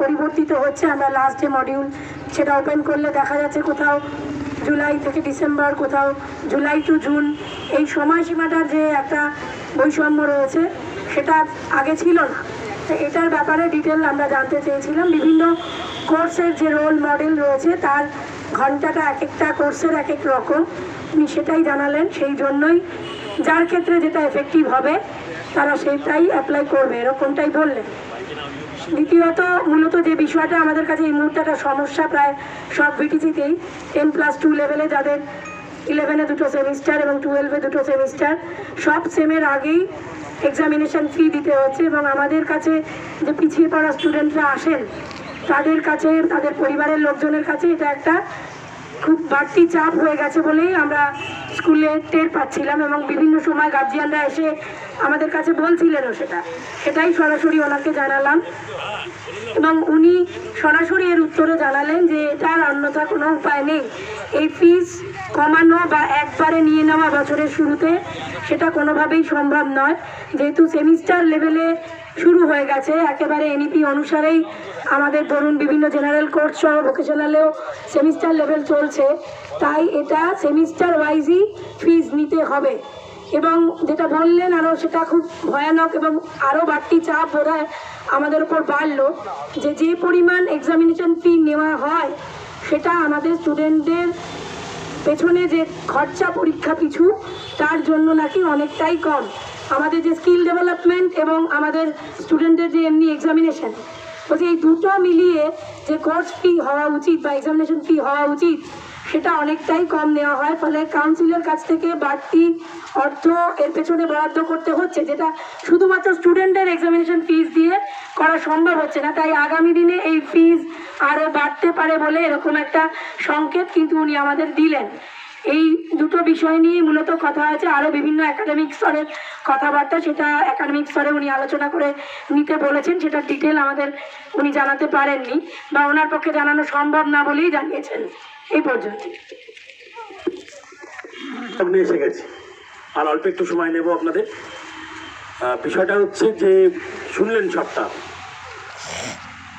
পরিবর্তিত হচ্ছে আমরা লাস্ট যে মডিউল সেটা ওপেন করলে দেখা যাচ্ছে কোথাও জুলাই থেকে ডিসেম্বর কোথাও জুলাই টু জুন এই সময়সীমাটার যে একটা বৈষম্য রয়েছে, সেটা আগে ছিল না। তো এটার ব্যাপারে ডিটেল আমরা জানতে চেয়েছিলাম। বিভিন্ন কোর্সের যে রোল মডেল রয়েছে, তার ঘন্টাটা এক একটা কোর্সের এক এক রকম। উনি সেটাই জানালেন, সেই জন্যই যার ক্ষেত্রে যেটা এফেক্টিভ হবে, তারা সেটাই অ্যাপ্লাই করবে, এরকমটাই বললেন। দ্বিতীয়ত, মূলত যে বিষয়টা আমাদের কাছে এই মুহূর্তে একটা সমস্যা প্রায় সব ভিটিসিতেই টেন প্লাস টু লেভেলে যাদের ইলেভেনে দুটো সেমিস্টার এবং টুয়েলভে দুটো সেমিস্টার সব সেমের আগেই এক্সামিনেশন ফি দিতে হচ্ছে এবং আমাদের কাছে যে পিছিয়ে পড়া স্টুডেন্টরা আসেন, তাদের কাছে, তাদের পরিবারের লোকজনের কাছে এটা একটা খুব বাড়তি চাপ হয়ে গেছে বলেই আমরা স্কুলে টের পাচ্ছিলাম এবং বিভিন্ন সময় গার্জিয়ানরা এসে আমাদের কাছে বলছিলেনও সেটা। সেটাই সরাসরি ওনাকে জানালাম। এবং উনি সরাসরি এর উত্তরে জানালেন যে এটার অন্যথা কোনো উপায় নেই। এই ফিস কমানো বা একবারে নিয়ে নেওয়া বছরের শুরুতে সেটা কোনোভাবেই সম্ভব নয়। যেহেতু সেমিস্টার লেভেলে শুরু হয়ে গেছে, একেবারে এনইপি অনুসারেই আমাদের ধরুন বিভিন্ন জেনারেল কোর্স সহ ভোকেশনালেও সেমিস্টার লেভেল চলছে। তাই এটা সেমিস্টার ওয়াইজই ফিজ নিতে হবে। এবং যেটা বললেন আরও সেটা খুব ভয়ানক এবং আরও বাড়তি চাপ বোধ আমাদের উপর বাড়লো, যে যে পরিমাণ এক্সামিনেশন ফি নেওয়া হয়, সেটা আমাদের স্টুডেন্টদের পেছনে যে খরচা পরীক্ষা পিছু, তার জন্য নাকি অনেকটাই কম। আমাদের যে স্কিল ডেভেলপমেন্ট এবং আমাদের স্টুডেন্টদের যে এমনি এক্সামিনেশন বলছি এই দুটো মিলিয়ে যে কোর্স ফি হওয়া উচিত বা এক্সামিনেশন ফি হওয়া উচিত সেটা অনেকটাই কম নেওয়া হয়, ফলে কাউন্সিলের কাছ থেকে বাড়তি অর্থ এর পেছনে বরাদ্দ করতে হচ্ছে, যেটা শুধুমাত্র স্টুডেন্টের এক্সামিনেশন ফিস দিয়ে করা সম্ভব হচ্ছে না। তাই আগামী দিনে এই ফিস আরও বাড়তে পারে বলে এরকম একটা সংকেত কিন্তু উনি আমাদের দিলেন। এই দুটো বিষয় নিয়ে মূলত কথা হয়েছে। আরও বিভিন্ন একাডেমিক স্তরের কথাবার্তা সেটা একাডেমিক স্তরে উনি আলোচনা করে নিতে বলেছেন সেটা ডিটেল আমাদের উনি জানাতে পারেননি বা ওনার পক্ষে জানানো সম্ভব না বলেই জানিয়েছেন। এই পর্যন্ত। সামনে এসে গেছি আর অল্প একটু সময় নেব আপনাদের। বিষয়টা হচ্ছে যে, শুনলেন সবটা।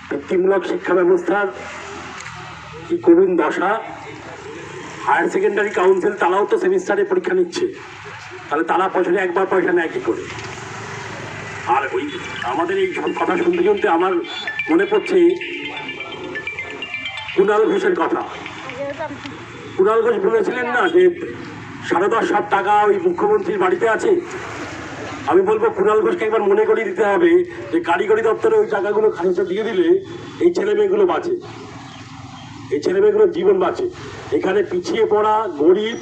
বৃত্তিমূলক শিক্ষা ব্যবস্থার কি করুণ দশা হায়ার সেকেন্ডারি কাউন্সিল তারাও তো সেমিস্টারে পরীক্ষা নিচ্ছে। তাহলে তারা বছরে একবার পয়সা নেয় কি করে? আর ওই আমাদের এই কথা শুনতে শুনতে আমার মনে পড়ছে, কুণাল ঘোষের কথা। কুণাল ঘোষ বলেছিলেন না যে সাড়ে দশ সব টাকা ওই মুখ্যমন্ত্রীর বাড়িতে আছে? আমি বলব, কুণাল ঘোষকে একবার মনে করিয়ে দিতে হবে যে কারিগরি দপ্তরে ওই টাকাগুলো খানিকটা দিয়ে দিলে এই ছেলে মেয়েগুলো বাঁচে। এই ছেলে মেয়েগুলোর জীবন বাঁচে। এখানে পিছিয়ে পড়া, গরিব,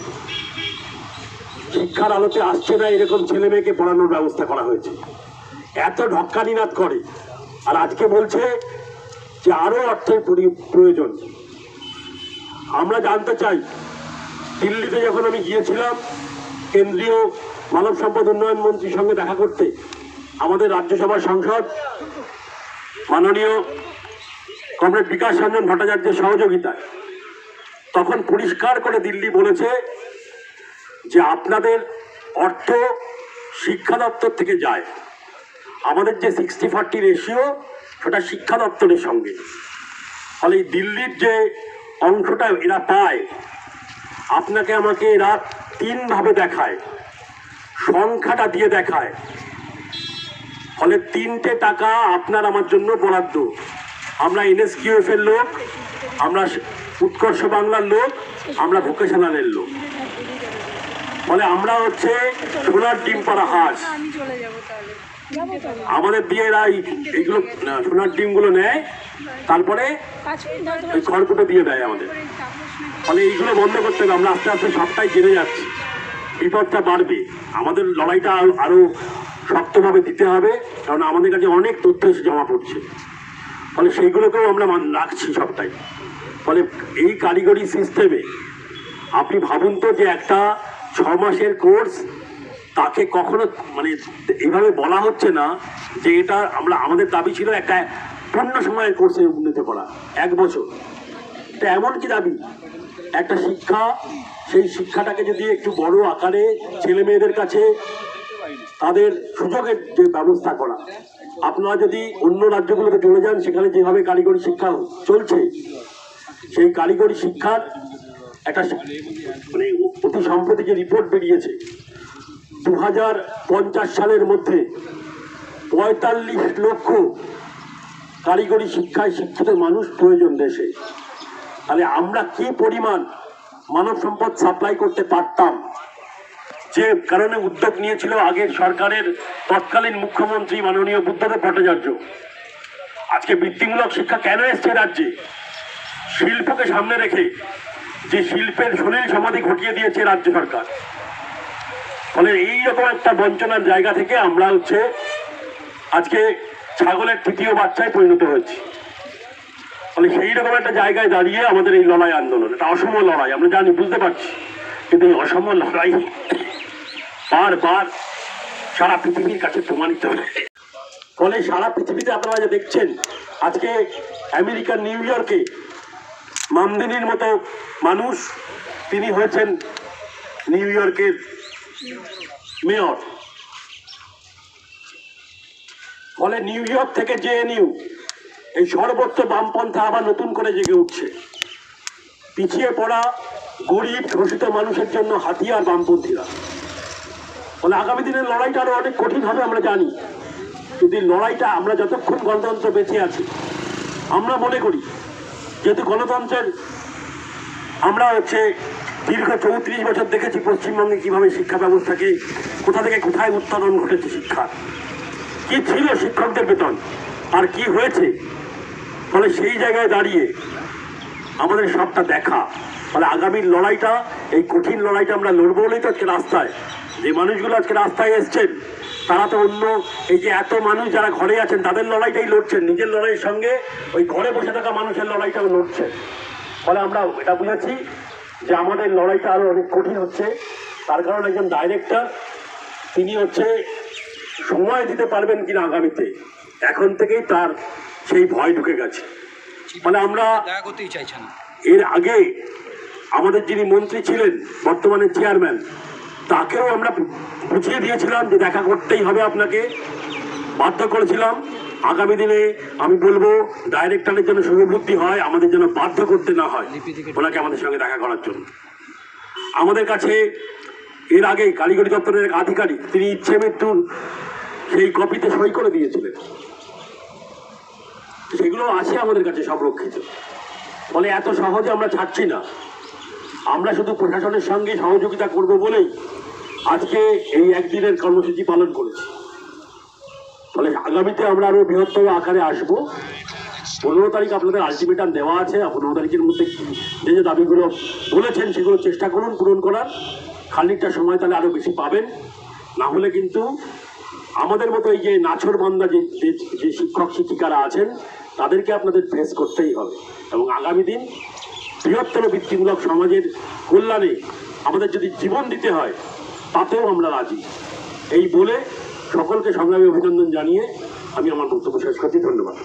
শিক্ষার আলোতে আসছে না এরকম ছেলে মেয়েকে পড়ানোর ব্যবস্থা করা হয়েছে। এত ঢক্কানিনাদ করে। আর আজকে বলছে যে আরও অর্থের পরি- প্রয়োজন। আমরা জানতে চাই, দিল্লিতে যখন আমি গিয়েছিলাম, কেন্দ্রীয় মানব সম্পদ উন্নয়ন মন্ত্রীর সঙ্গে দেখা করতে, আমাদের রাজ্যসভার সংসদ, মাননীয় কমরেড বিকাশ রঞ্জন ভট্টাচার্যের সহযোগিতায়, তখন পরিষ্কার করে দিল্লি বলেছে যে আপনাদের অর্থ শিক্ষা দপ্তর থেকে যায়। আমাদের যে সিক্সটি ফর্টি রেশিও সেটা শিক্ষা দপ্তরের সঙ্গে। ফলে দিল্লির যে অংশটা এরা পায়। আপনাকে আমাকে এরা তিনভাবে দেখায়। সংখ্যাটা দিয়ে দেখায়। ফলে তিনটে টাকা আপনার আমার জন্য বরাদ্দ। আমরা এনএসকিউএফ এর লোক আমরা উৎকর্ষ বাংলার লোক আমরা ভোকেশনালের লোক। ফলে আমরা হচ্ছে সোনার ডিম পাড়া হাঁস। আমাদের দিয়ে এরা এই- এইগুলো সোনার ডিমগুলো নেয়। তারপরে ওই খড়কুটো দিয়ে দেয় আমাদের। ফলে এইগুলো বন্ধ করতে হবে আমরা আস্তে আস্তে সবটাই জেনে যাচ্ছি। বিপদটা বাড়বে। আমাদের লড়াইটা আরো- আরও শক্তভাবে দিতে হবে কারণ আমাদের কাছে অনেক তথ্য এসে জমা পড়ছে। ফলে সেইগুলোকেও আমরা মান- রাখছি সবটাই। ফলে এই কারিগরি সিস্টেমে আপনি ভাবুন তো যে একটা ছ মাসের কোর্স তাকে কখনো মানে এইভাবে বলা হচ্ছে না যে এটা আমরা আমাদের দাবি ছিল একটা পূর্ণ সময়ের কোর্সে উন্নতি করা, এক বছর। এটা এমন কি দাবি? একটা শিক্ষা, সেই শিক্ষাটাকে যদি একটু বড় আকারে ছেলে মেয়েদের কাছে তাদের সুযোগের যে ব্যবস্থা করা, আপনারা যদি অন্য রাজ্যগুলোতে চলে যান, সেখানে যেভাবে কারিগরি শিক্ষা চলছে, সেই কারিগরি শিক্ষার একটা মানে অতি সম্প্রতি যে রিপোর্ট বেরিয়েছে। দু হাজার পঞ্চাশ সালের মধ্যে পঁয়তাল্লিশ লক্ষ কারিগরি শিক্ষায় শিক্ষিত মানুষ প্রয়োজন দেশে। তাহলে আমরা কি পরিমাণ মানব সম্পদ সাপ্লাই করতে পারতাম? যে কারণে উদ্যোগ নিয়েছিল আগের সরকারের তৎকালীন মুখ্যমন্ত্রী মাননীয় বুদ্ধদেব ভট্টাচার্য। আজকে বৃত্তিমূলক শিক্ষা কেন এসছে রাজ্যে? শিল্পকে সামনে রেখে যে শিল্পের সলিল সমাধি ঘটিয়ে দিয়েছে রাজ্য সরকার। ফলে এইরকম একটা বঞ্চনার জায়গা থেকে আমরা হচ্ছে আজকে ছাগলের তৃতীয় বাচ্চায় পরিণত হয়েছি। ফলে সেই রকম একটা জায়গায় দাঁড়িয়ে আমাদের এই লড়াই আন্দোলন, এটা অসম লড়াই, আমরা জানি, বুঝতে পারছি। কিন্তু এই অসম লড়াই বারবার সারা পৃথিবীর কাছে প্রমাণিত হয়েছে ফলে সারা পৃথিবীতে আপনারা যে দেখছেন, আজকে আমেরিকার নিউ ইয়র্কে মামদিনীর মতো মানুষ, তিনি হয়েছেন নিউ ইয়র্কের মেয়র। ফলে নিউ ইয়র্ক থেকে জেএনইউ। এই সর্বত্র বামপন্থা আবার নতুন করে জেগে উঠছে। পিছিয়ে পড়া গরিব, শোষিত মানুষের জন্য হাতিয়ার বামপন্থীরা। ফলে আগামী দিনের লড়াইটা আরও অনেক কঠিন হবে আমরা জানি। কিন্তু লড়াইটা আমরা যতক্ষণ গণতন্ত্র বেঁচে আছি, আমরা মনে করি যেহেতু গণতন্ত্রের আমরা হচ্ছে দীর্ঘ চৌত্রিশ বছর দেখেছি পশ্চিমবঙ্গে কীভাবে শিক্ষা ব্যবস্থাকে, কোথা থেকে কোথায় উত্তরণ ঘটেছে শিক্ষার। কি ছিল শিক্ষকদের বেতন? আর কি হয়েছে? ফলে সেই জায়গায় দাঁড়িয়ে আমাদের সবটা দেখা। ফলে আগামীর লড়াইটা, এই কঠিন লড়াইটা আমরা লড়বো বলেই তো আজকে রাস্তায়। যে মানুষগুলো আজকে রাস্তায় এসছেন, তারা তো অন্য, এই যে এত মানুষ যারা ঘরে আছেন, তাদের লড়াইটাই লড়ছেন। নিজের লড়াইয়ের সঙ্গে ওই ঘরে বসে থাকা মানুষের লড়াইটাও লড়ছেন। ফলে আমরা এটা বুঝেছি যে আমাদের লড়াইটা আরও অনেক কঠিন হচ্ছে। তার কারণ একজন ডাইরেক্টর তিনি হচ্ছে সময় দিতে পারবেন কিনা আগামীতে? এখন থেকেই তার সেই ভয় ঢুকে গেছে। মানে আমরা করতেই এর আগে আমাদের যিনি মন্ত্রী ছিলেন বর্তমানে চেয়ারম্যান তাকেও আমরা বুঝিয়ে দিয়েছিলাম যে দেখা করতেই হবে আপনাকে। বাধ্য করেছিলাম আগামী দিনে আমি বলব ডাইরেক্টরের জন্য শুভবুদ্ধি হয় আমাদের জন্য বাধ্য করতে না হয়। ওনাকে আমাদের সঙ্গে দেখা করার জন্য। আমাদের কাছে এর আগে কারিগরি দপ্তরের এক আধিকারিক তিনি ইচ্ছে মৃত্যুর সেই কপিতে সই করে দিয়েছিলেন। সেগুলো আছে আমাদের কাছে সংরক্ষিত। ফলে এত সহজে আমরা ছাড়ছি না। আমরা শুধু প্রশাসনের সঙ্গে সহযোগিতা করব বলেই আজকে এই একদিনের কর্মসূচি পালন করেছি। ফলে আগামীতে আমরা আরও বৃহত্তর আকারে আসব। পনেরো তারিখ আপনাদের আলটিমেটাম দেওয়া আছে। পনেরো তারিখের মধ্যে যে যে দাবিগুলো বলেছেন সেগুলো চেষ্টা করুন পূরণ করার। খানিকটা সময় তাহলে আরও বেশি পাবেন। না হলে কিন্তু আমাদের মতো এই যে নাছর বান্দা যে যে- যে শিক্ষক, শিক্ষিকারা আছেন, তাদেরকে আপনাদের ফেস করতেই হবে। এবং আগামী দিন বৃহত্তর বৃত্তিমূলক সমাজের কল্যাণে আমাদের যদি জীবন দিতে হয়, তাতেও আমরা রাজি। এই বলে সকলকে সংগ্রামী অভিনন্দন জানিয়ে আমি আমার বক্তব্য শেষ করছি। ধন্যবাদ।